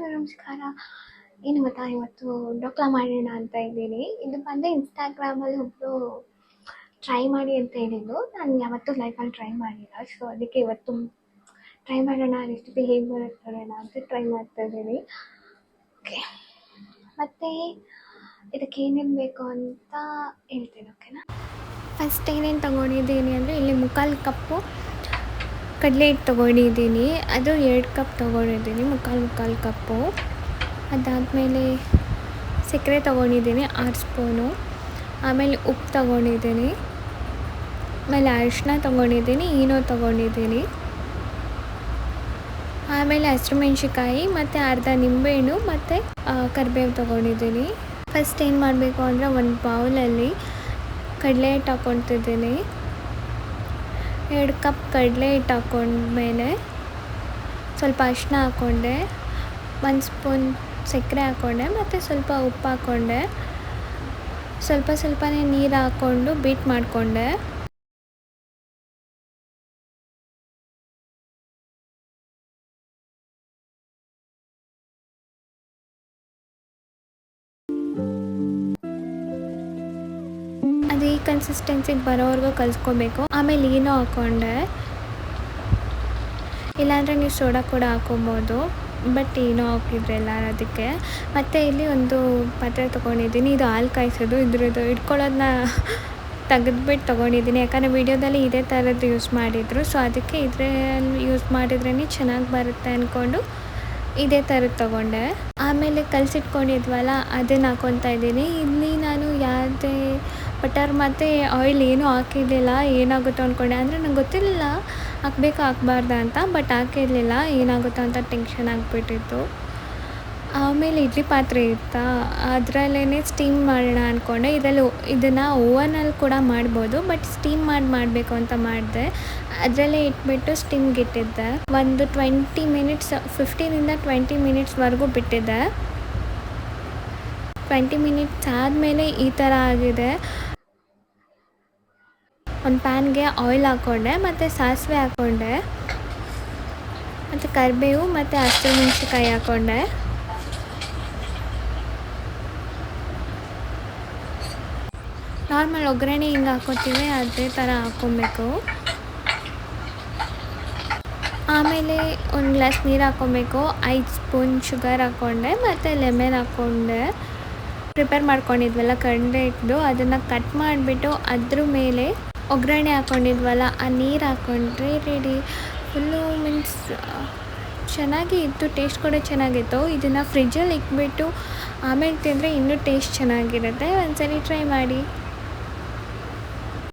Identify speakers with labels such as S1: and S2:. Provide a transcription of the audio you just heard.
S1: ಎಲ್ರಿಗೂ ನಮಸ್ಕಾರ. ಏನು ಗೊತ್ತಾ, ಇವತ್ತು ಡೋಕ್ಲಾ ಮಾಡೋಣ ಅಂತ ಇದ್ದೀನಿ. ಇದು ಬಂದು ಇನ್ಸ್ಟಾಗ್ರಾಮಲ್ಲಿ ಒಬ್ಬರು ಟ್ರೈ ಮಾಡಿ ಅಂತ ಹೇಳಿದ್ದು. ನಾನು ಯಾವತ್ತೂ ಲೈಫಲ್ಲಿ ಟ್ರೈ ಮಾಡಿಲ್ಲ. ಸೊ ಅದಕ್ಕೆ ಇವತ್ತು ಟ್ರೈ ಮಾಡೋಣ ರೆಸಿಪಿ ಹೇಗೆ ಬರುತ್ತೆ ಅಂತ ಟ್ರೈ ಮಾಡ್ತಾ ಇದ್ದೀನಿ. ಓಕೆ ಮತ್ತು ಇದಕ್ಕೆ ಏನೇನು ಬೇಕು ಅಂತ ಹೇಳ್ತೀನಿ ಓಕೆನಾ ಫಸ್ಟ್ ಏನೇನು ತೊಗೊಂಡಿದ್ದೀನಿ ಅಂದರೆ, ಇಲ್ಲಿ ಮುಕ್ಕಾಲು ಕಪ್ಪು ಕಡಲೆ ಹಿಟ್ಟು ತೊಗೊಂಡಿದ್ದೀನಿ. ಅದು ಎರಡು ಕಪ್ ತೊಗೊಂಡಿದ್ದೀನಿ, ಮುಕ್ಕಾಲು ಮುಕ್ಕಾಲು ಕಪ್ಪು. ಅದಾದಮೇಲೆ ಸಕ್ಕರೆ ತೊಗೊಂಡಿದ್ದೀನಿ, ಆರು ಸ್ಪೂನು. ಆಮೇಲೆ ಉಪ್ಪು ತೊಗೊಂಡಿದ್ದೀನಿ, ಆಮೇಲೆ ಅರಿಶಿನ ತೊಗೊಂಡಿದ್ದೀನಿ ಈನೋ ತೊಗೊಂಡಿದ್ದೀನಿ. ಆಮೇಲೆ ಹಸಿರು ಮೆಣಸಿಕಾಯಿ ಮತ್ತು ಅರ್ಧ ನಿಂಬೆಹಣ್ಣು, ಮತ್ತು ಕರಿಬೇವು ತೊಗೊಂಡಿದ್ದೀನಿ. ಫಸ್ಟ್ ಏನು ಮಾಡಬೇಕು ಅಂದರೆ, ಒಂದು ಬೌಲಲ್ಲಿ ಕಡಲೆ ಹಿಟ್ಟು ಹಾಕ್ಕೊತಿದ್ದೀನಿ. ಎರಡು ಕಪ್ ಕಡಲೆ ಹಿಟ್ಟು ಹಾಕೊಂಡ್ಮೇಲೆ ಸ್ವಲ್ಪ ಅರಿಶಿನ ಹಾಕ್ಕೊಂಡೆ ಒಂದು ಸ್ಪೂನ್ ಸಕ್ಕರೆ ಹಾಕ್ಕೊಂಡೆ ಮತ್ತು ಸ್ವಲ್ಪ ಉಪ್ಪು ಹಾಕ್ಕೊಂಡೆ ಸ್ವಲ್ಪ ಸ್ವಲ್ಪನೇ ನೀರು ಹಾಕ್ಕೊಂಡು ಬೀಟ್ ಮಾಡಿಕೊಂಡೆ. ಈ ಕನ್ಸಿಸ್ಟೆನ್ಸಿಗೆ ಬರೋವರೆಗೂ ಕಲಿಸ್ಕೋಬೇಕು. ಆಮೇಲೆ ಏನೋ ಹಾಕ್ಕೊಂಡೆ ಇಲ್ಲಾಂದರೆ ನೀವು ಸೋಡಾ ಕೂಡ ಹಾಕ್ಕೊಬೋದು ಬಟ್ ಏನೋ ಹಾಕಿದ್ರಲ್ಲ ಅದಕ್ಕೆ. ಮತ್ತು ಇಲ್ಲಿ ಒಂದು ಪಾತ್ರೆ ತೊಗೊಂಡಿದ್ದೀನಿ. ಇದು ಹಾಲು ಕಾಯಿಸೋದು. ಇದ್ರದ್ದು ಇಟ್ಕೊಳ್ಳೋದನ್ನ ತೆಗೆದ್ಬಿಟ್ಟು ತೊಗೊಂಡಿದ್ದೀನಿ. ಯಾಕಂದರೆ ವೀಡಿಯೋದಲ್ಲಿ ಇದೇ ಥರದ್ದು ಯೂಸ್ ಮಾಡಿದರು. ಸೊ ಅದಕ್ಕೆ ಇದರಲ್ಲಿ ಯೂಸ್ ಮಾಡಿದ್ರೇ ಚೆನ್ನಾಗಿ ಬರುತ್ತೆ ಅಂದ್ಕೊಂಡು ಇದೇ ಥರದ್ದು ತೊಗೊಂಡೆ. ಆಮೇಲೆ ಕಲಸಿಟ್ಕೊಂಡಿದ್ವಲ್ಲ, ಅದನ್ನು ಹಾಕ್ಕೊತಾ ಇದ್ದೀನಿ. ಇಲ್ಲಿ ಬಟರ್ ಮತ್ತು ಆಯಿಲ್ ಏನೂ ಹಾಕಿರಲಿಲ್ಲ, ಏನಾಗುತ್ತೋ ಅಂದ್ಕೊಂಡೆ ಅಂದರೆ ನಂಗೆ ಗೊತ್ತಿರಲಿಲ್ಲ ಹಾಕ್ಬೇಕು, ಹಾಕ್ಬಾರ್ದ ಅಂತ ಬಟ್ ಹಾಕಿರಲಿಲ್ಲ, ಏನಾಗುತ್ತೋ ಅಂತ ಟೆನ್ಷನ್ ಆಗಿಬಿಟ್ಟಿತ್ತು. ಆಮೇಲೆ ಇಡ್ಲಿ ಪಾತ್ರೆ ಇತ್ತಾ? ಅದರಲ್ಲೇ ಸ್ಟೀಮ್ ಮಾಡೋಣ ಅಂದ್ಕೊಂಡೆ ಇದರಲ್ಲಿ ಇದನ್ನು ಓವನಲ್ಲಿ ಕೂಡ ಮಾಡ್ಬೋದು ಬಟ್ ಸ್ಟೀಮ್ ಮಾಡಿ, ಮಾಡಬೇಕು ಅಂತ ಮಾಡಿದೆ. ಅದರಲ್ಲೇ ಇಟ್ಬಿಟ್ಟು ಸ್ಟೀಮ್ಗೆ ಇಟ್ಟಿದ್ದೆ. ಒಂದು ಟ್ವೆಂಟಿ ಮಿನಿಟ್ಸ್ ಫಿಫ್ಟೀನಿಂದ ಟ್ವೆಂಟಿ ಮಿನಿಟ್ಸ್ವರೆಗೂ ಬಿಟ್ಟಿದ್ದೆ. ಟ್ವೆಂಟಿ ಮಿನಿಟ್ಸ್ ಆದಮೇಲೆ ಈ ಥರ ಆಗಿದೆ. ಒಂದು ಪ್ಯಾನ್ಗೆ ಆಯಿಲ್ ಹಾಕ್ಕೊಂಡೆ ಮತ್ತು ಸಾಸಿವೆ ಹಾಕ್ಕೊಂಡೆ ಮತ್ತು ಕರಿಬೇವು ಮತ್ತು ಹಸಿಮೆಣ್ಸಿಕಾಯಿ ಹಾಕ್ಕೊಂಡೆ ನಾರ್ಮಲ್ ಒಗ್ಗರಣೆ ಹಿಂಗೆ ಹಾಕ್ಕೊತೀವಿ ಅದೇ ಥರ ಹಾಕ್ಕೊಬೇಕು ಆಮೇಲೆ ಒಂದು ಗ್ಲಾಸ್ ನೀರು ಹಾಕ್ಕೊಬೇಕು ಐದು ಸ್ಪೂನ್ ಶುಗರ್ ಹಾಕ್ಕೊಂಡೆ ಮತ್ತು ಲೆಮನ್ ಹಾಕ್ಕೊಂಡೆ ಪ್ರಿಪೇರ್ ಮಾಡ್ಕೊಂಡಿದ್ವಲ್ಲ ಕಂಡೆ ಇಟ್ಟು ಅದನ್ನು ಕಟ್ ಮಾಡಿಬಿಟ್ಟು ಅದ್ರ ಮೇಲೆ ಒಗ್ಗರಣೆ ಹಾಕ್ಕೊಂಡಿದ್ವಲ್ಲ ಆ ನೀರು ಹಾಕ್ಕೊಂಡ್ರೆ ರೆಡಿ ಫುಲ್ಲು ಮೀನ್ಸ್ ಚೆನ್ನಾಗಿ ಇತ್ತು ಟೇಸ್ಟ್ ಕೂಡ ಚೆನ್ನಾಗಿತ್ತು. ಇದನ್ನು ಫ್ರಿಜ್ಜಲ್ಲಿ ಇಟ್ಬಿಟ್ಟು ಆಮೇಲೆ ತಿಂದರೆ ಇನ್ನೂ ಟೇಸ್ಟ್ ಚೆನ್ನಾಗಿರುತ್ತೆ. ಒಂದ್ಸರಿ ಟ್ರೈ ಮಾಡಿ.